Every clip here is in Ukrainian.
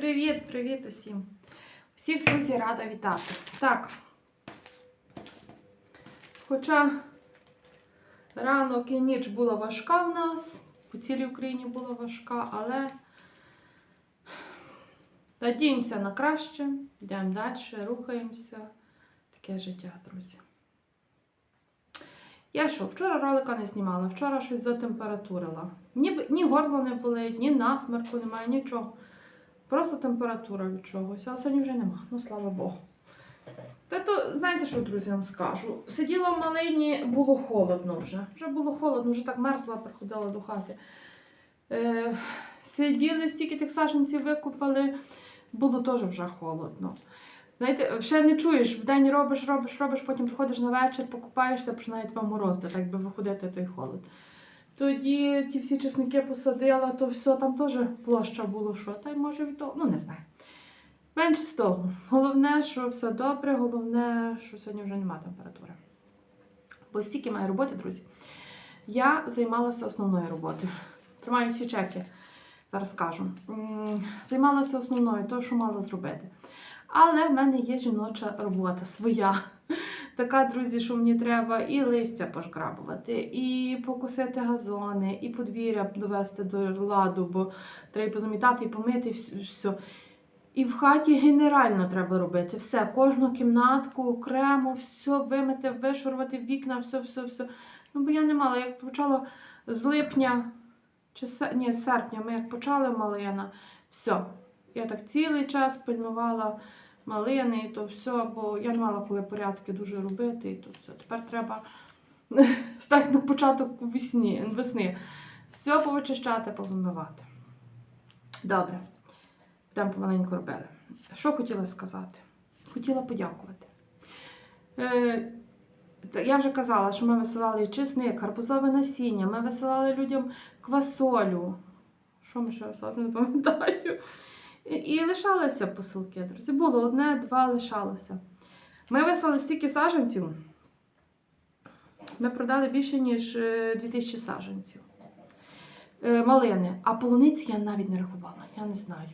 Привіт, привіт усім! Всіх, друзі, рада вітати. Так. Хоча ранок і ніч була важка в нас, по цілій Україні була важка, але надіємося на краще, йдемо далі, рухаємося. Таке життя, друзі. Я що, вчора ролика не знімала, вчора щось затемпературила. Ні, ні горло не болить, ні насмерку немає, нічого. Просто температура від чогось, а сьогодні вже нема. Ну, слава Богу. Та то, знаєте, що, друзі, вам скажу? Сиділа в малині, було холодно вже. Вже було холодно, вже так мерзла, приходила до хати. Е, сиділи, стільки тих саженців викупали, було теж вже холодно. Знаєте, ще не чуєш, вдень робиш, робиш, робиш, потім приходиш на вечір, покупаєшся, починає тебе морозити, так би виходити той холод. Тоді ті всі чесники посадила, то все, там теж площа було, що, та й може від того, ну не знаю. Менше з того. Головне, що все добре, головне, що сьогодні вже немає температури. Бо стільки має роботи, друзі. Я займалася основною роботою. Тримаю всі чеки, зараз скажу. Займалася основною, то, що мала зробити. Але в мене є жіноча робота своя. Така, друзі, що мені треба і листя пошкрабувати, і покусити газони, і подвір'я довести до ладу, бо треба позамітати, і помити, все. І в хаті генерально треба робити все, кожну кімнатку окремо, все вимити, вишурувати вікна, все, все, все. Ну, бо я не мала, як почала з липня, чи се- ні, з серпня, ми як почали малина, все. Я так цілий час пильнувала малини, і то все, бо я не мала коли порядки дуже робити, і то все. Тепер треба так на початок весні, весни. Все повичищати, повимивати. Добре. Йдемо помаленьку робили. Що хотіла сказати? Хотіла подякувати. Е, я вже казала, що ми висилали чесник, гарбузове насіння, ми висилали людям квасолю. Що ми ще висилали, не пам'ятаю. І, лишалися посилки, друзі. Було одне, два лишалося. Ми вислали стільки саджанців. Ми продали більше, ніж е, 2000 саджанців. Е, Малини. А полуниці я навіть не рахувала, я не знаю.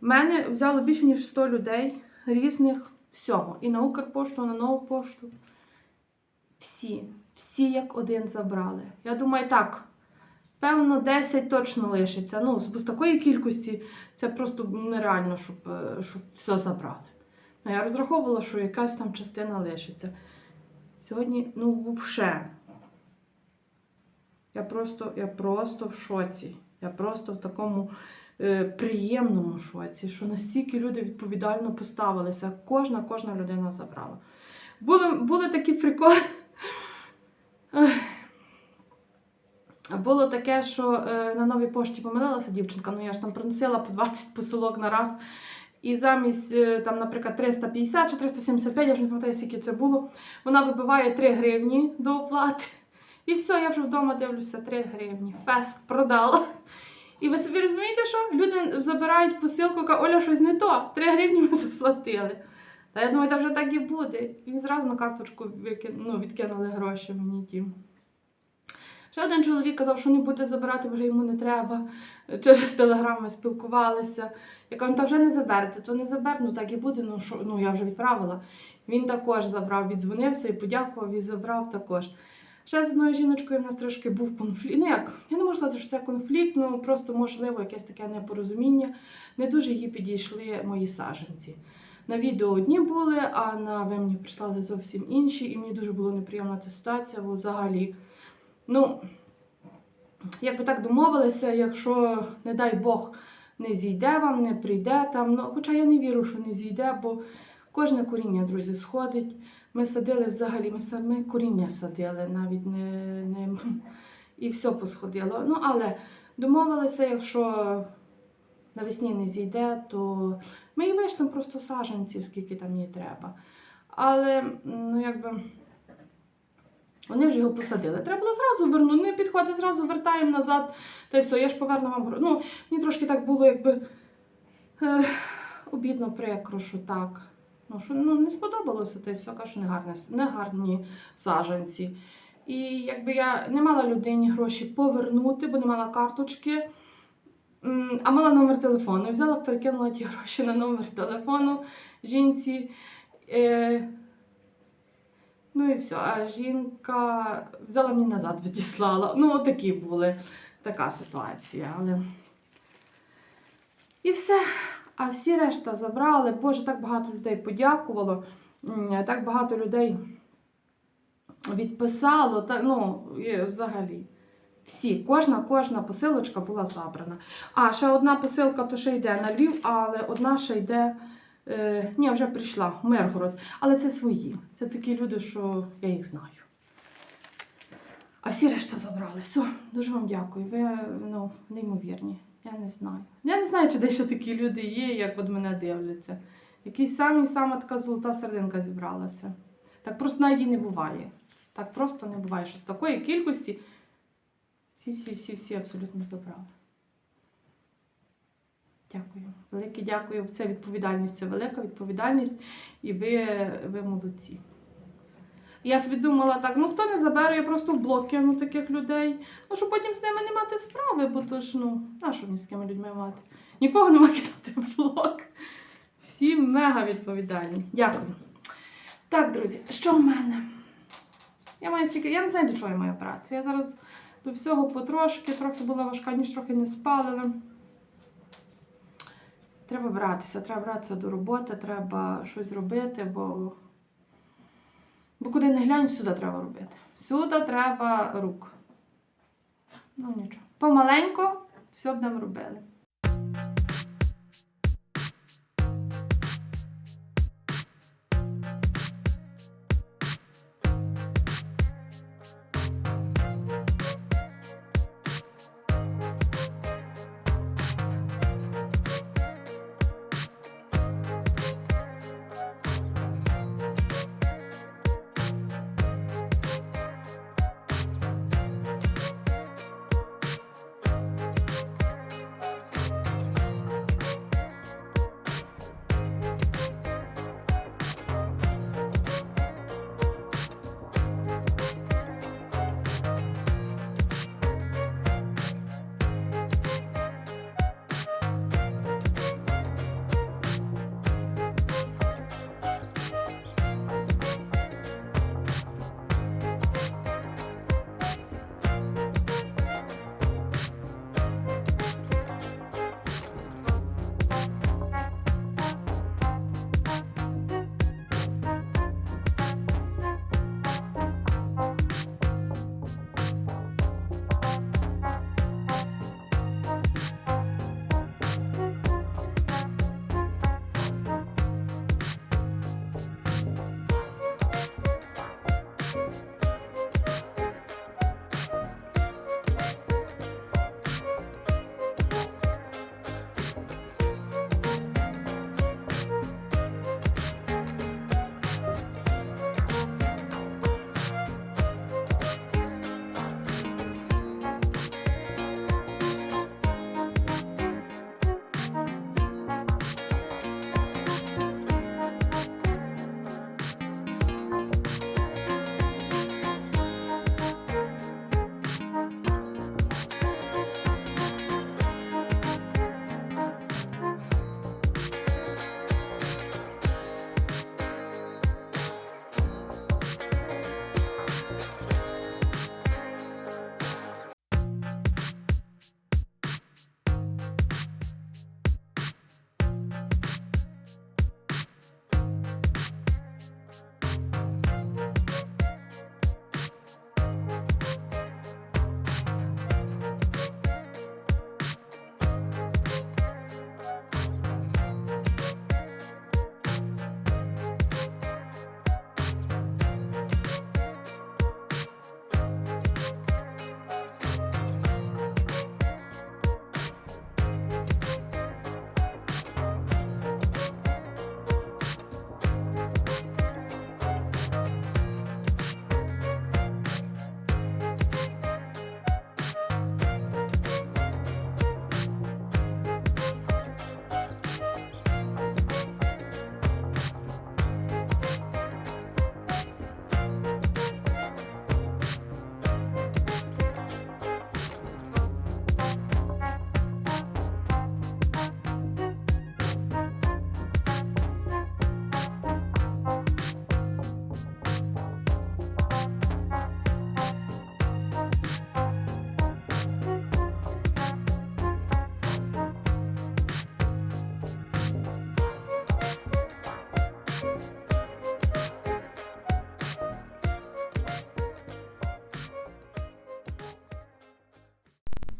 Мене взяло більше, ніж 100 людей різних всього. І на Укрпошту, на нову пошту. Всі, всі як один забрали. Я думаю, так, певно, 10 точно лишиться. Ну, з такої кількості це просто нереально, щоб, е, щоб все забрали. Ну, я розраховувала, що якась там частина лишиться. Сьогодні, ну, взагалі. Я просто, я просто в шоці. Я просто в такому е, приємному шоці, що настільки люди відповідально поставилися. Кожна, кожна людина забрала. Були, були такі приколи. Було таке, що е, на новій пошті помилилася дівчинка, ну я ж там приносила по 20 посилок на раз. І замість, е, там, наприклад, 350 чи 375, я вже не пам'ятаю, скільки це було, вона вибиває 3 гривні до оплати. І все, я вже вдома дивлюся 3 гривні. Фест продала. І ви собі розумієте, що люди забирають посилку, каже, Оля, щось не то. 3 гривні ми заплатили. Та я думаю, та вже так і буде. І зразу на карточку ну, відкинули гроші мені ті. Ще один чоловік казав, що не буде забирати, вже йому не треба. Через телеграм ми спілкувалися. Я кажу, та вже не заберете, то не забер, ну так і буде, ну, що, ну я вже відправила. Він також забрав, віддзвонився і подякував, і забрав також. Ще з одною жіночкою в нас трошки був конфлікт. Ну як, я не можу сказати, що це конфлікт, ну просто можливо якесь таке непорозуміння. Не дуже їй підійшли мої саженці. На відео одні були, а на ви мені прислали зовсім інші, і мені дуже було неприємна ця ситуація, взагалі, ну, якби так домовилися, якщо, не дай Бог, не зійде вам, не прийде там. Ну, хоча я не вірю, що не зійде, бо кожне коріння, друзі, сходить. Ми садили взагалі, ми самі коріння садили, навіть не, не і все посходило. Ну, але домовилися, якщо навесні не зійде, то ми і вийшли просто саженців, скільки там їй треба. Але, ну якби. Вони вже його посадили. Треба було зразу вернути. Не підходить, зразу вертаємо назад. Та й все, я ж поверну вам. Ну, мені трошки так було, якби е, обідно прикро, що так. Ну, що ну, не сподобалося, та й все, кажу, що не, гарне, саженці. І якби я не мала людині гроші повернути, бо не мала карточки. А мала номер телефону. Взяла, перекинула ті гроші на номер телефону жінці. Е, ну і все. А жінка взяла мені назад, відіслала. Ну, отакі були. Така ситуація. Але... І все. А всі решта забрали. Боже, так багато людей подякувало. Так багато людей відписало. Так, ну, взагалі. Всі, кожна, кожна посилочка була забрана. А, ще одна посилка, то ще йде на Львів, але одна ще йде. Е, ні, вже прийшла Миргород. Але це свої. Це такі люди, що я їх знаю. А всі решта забрали. Все, дуже вам дякую. Ви ну, неймовірні. Я не знаю. Я не знаю, чи десь ще такі люди є, як от мене дивляться. Якийсь самі сама така золота серединка зібралася. Так просто навіть і не буває. Так просто не буває, що з такої кількості всі, всі, всі, всі абсолютно забрали. Дякую. Велике дякую. Це відповідальність, це велика відповідальність, і ви, ви молодці. Я собі думала так, ну хто не забере, я просто в блок кину таких людей. Ну, щоб потім з ними не мати справи, бо то ж, ну, на що мені з такими людьми мати? Нікого нема кидати в блок. Всі мега відповідальні. Дякую. Так, друзі, що в мене? Я маю стільки, я не знаю, до чого я маю працю. Я зараз до всього потрошки, трохи була важка, ніж трохи не спалила. Треба братися, треба братися до роботи, треба щось робити, бо, бо куди не глянь, сюди треба робити. Сюди треба рук. Ну нічого. Помаленько все будемо робили.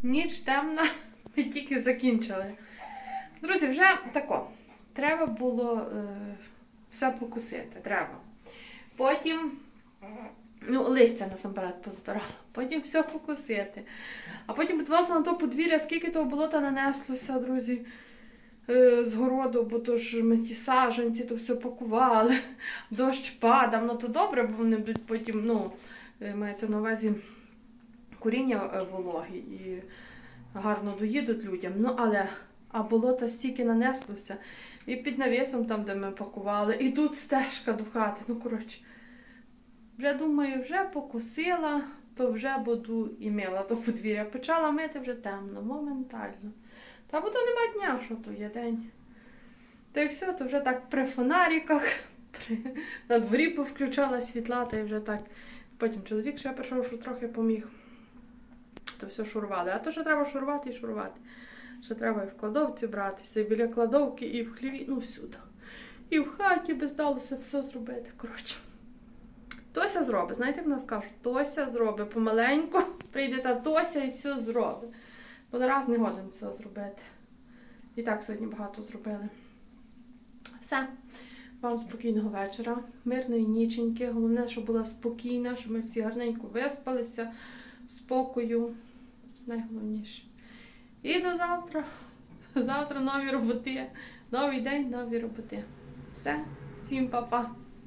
Ніч темна, ми тільки закінчили. Друзі, вже тако. Треба було е, все покусити. Треба. Потім, ну, листя насамперед позбирала. Потім все покусити. А потім подивилася на то подвір'я, скільки того болота нанеслося, друзі, е, з городу, бо то ж ми ті саженці, то все пакували. Дощ падав, ну то добре, бо вони будуть потім, ну, е, мається на увазі коріння е, вологі і гарно доїдуть людям. Ну, але а болота стільки нанеслося. І під навісом, там, де ми пакували, і тут стежка до хати. Ну, коротше, вже думаю, вже покусила, то вже буду і мила то подвір'я. Почала мити вже темно, моментально. Та бо то нема дня, що то є день. Та й все, то вже так при фонариках, на дворі повключала світла, та й вже так. Потім чоловік ще прийшов, що трохи поміг. То все шурували. А то ще треба шурувати і шурувати. Ще треба і в кладовці братися, і біля кладовки, і в хліві, ну всюди. І в хаті би здалося все зробити. Коротше. Тося зробить. Знаєте, як нас кажуть, Тося зробить помаленьку, прийде та Тося і все зробить. Бо раз не годин все зробити. І так сьогодні багато зробили. Все. Вам спокійного вечора, мирної ніченьки. Головне, щоб була спокійна, щоб ми всі гарненько виспалися, спокою. Найголовніше. І до завтра. Завтра нові роботи. Новий день, нові роботи. Все, всім па-па.